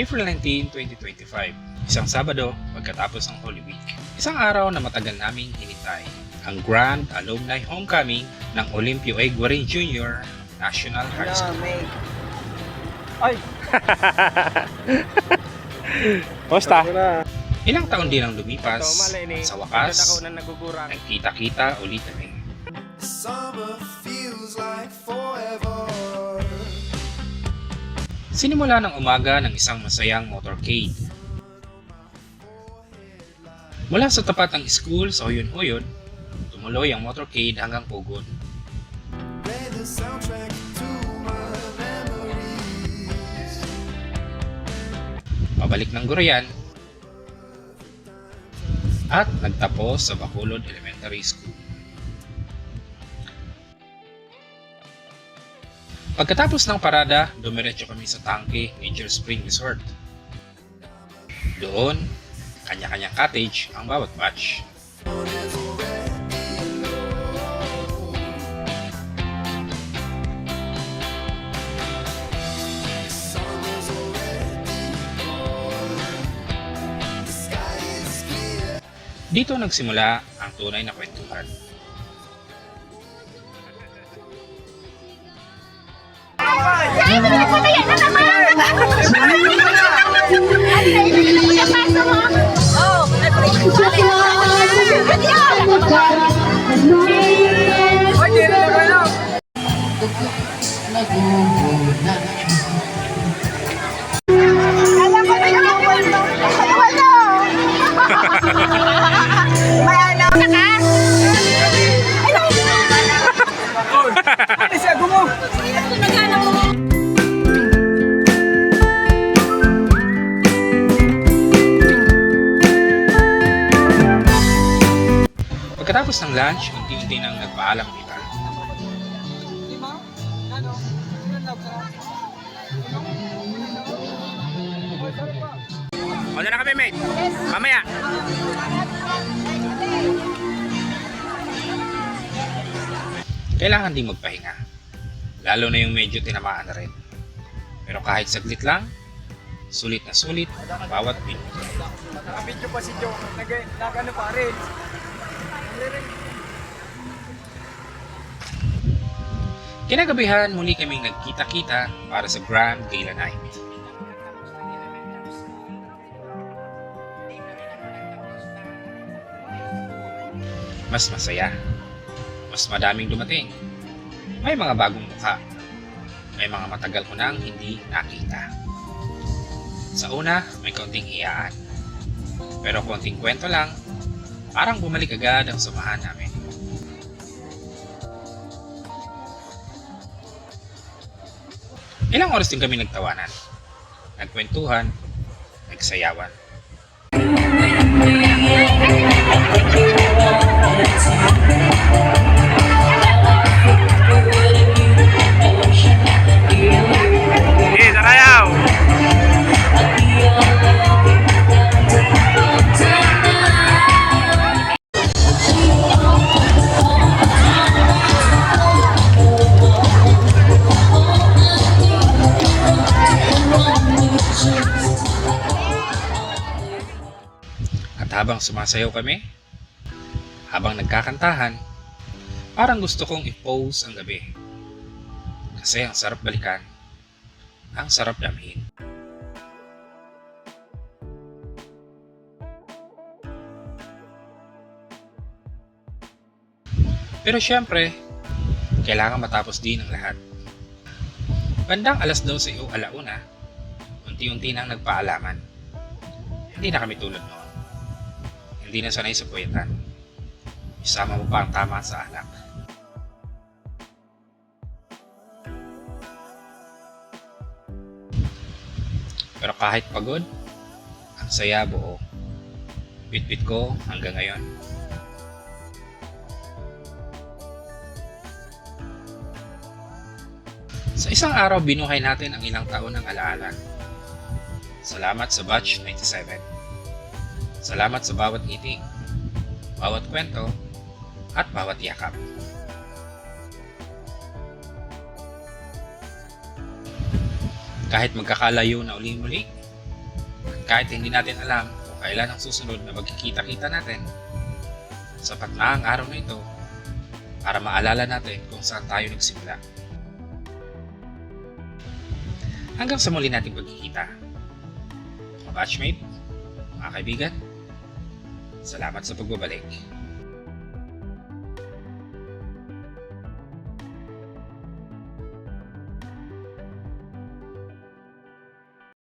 April 19, 2025. Isang Sabado pagkatapos ng Holy Week. Isang araw na matagal naming hinintay. Ang Grand Alumni Homecoming ng Olympio A. Guarin Jr. National High School. Ay! Musta? Ilang taon din ang lumipas at sa wakas, nagkita-kita ulit kami. Summer feels like forever. Sinimula ng umaga ng isang masayang motorcade. Mula sa tapat ng school sa Huyon-Huyon, tumuloy ang motorcade hanggang memories. Pabalik ng Gurayan, at nagtapos sa Bacolod Elementary School. Pagkatapos ng parada, dumiretso kami sa Tangke Nature Spring Resort. Doon, kanya-kanyang cottage ang bawat batch. Dito nagsimula ang tunay na kwentuhan. Nag-uuna Pagkatapos ng lunch, unti-unti nang nagpaalam ang iba. Ano na kami, mate? Mamaya. Kailangan ding magpahinga. Lalo na yung medyo tinamaan na rin. Pero kahit saglit lang, sulit na sulit ang bawat minuto. Nakabidyo pa si Joe. Nag, nagano pa rin. Kinagabihan muli kaming nagkita-kita para sa Grand Gala Night. Mas masaya. Mas madaming dumating. May mga bagong mukha. May mga matagal ko nang hindi nakita. Sa una, may kaunting hiyaan. Pero konting kwento lang, parang bumalik agad ang samahan namin. Ilang oras din kami nagtawanan. Nagkwentuhan, nagsayawan. Sige, At habang sumasayaw kami, habang nagkakantahan, parang gusto kong i-pose ang gabi. Kasi ang sarap balikan, ang sarap damhin. Pero syempre, kailangan matapos din ang lahat. Bandang alas 12 o alauna, unti-unti nang nagpaalaman. Hindi na kami tulad noon. Hindi na sanay sa puwetan. Isama mo pa ang tama sa anak. Pero kahit pagod, ang saya buo. Bit-bit ko hanggang ngayon. Sa isang araw, binuhay natin ang ilang taon ng alaala. Salamat sa Batch 97. Salamat sa bawat ngiting, bawat kwento, at bawat yakap. Kahit magkakalayo na uli-muli, kahit hindi natin alam kung kailan ang susunod na magkikita-kita natin, sapat na ang araw na ito para maalala natin kung saan tayo nagsimula. Hanggang sa muli nating pagkikita. Mga batchmate, mga kaibigan, salamat sa pagbabalik.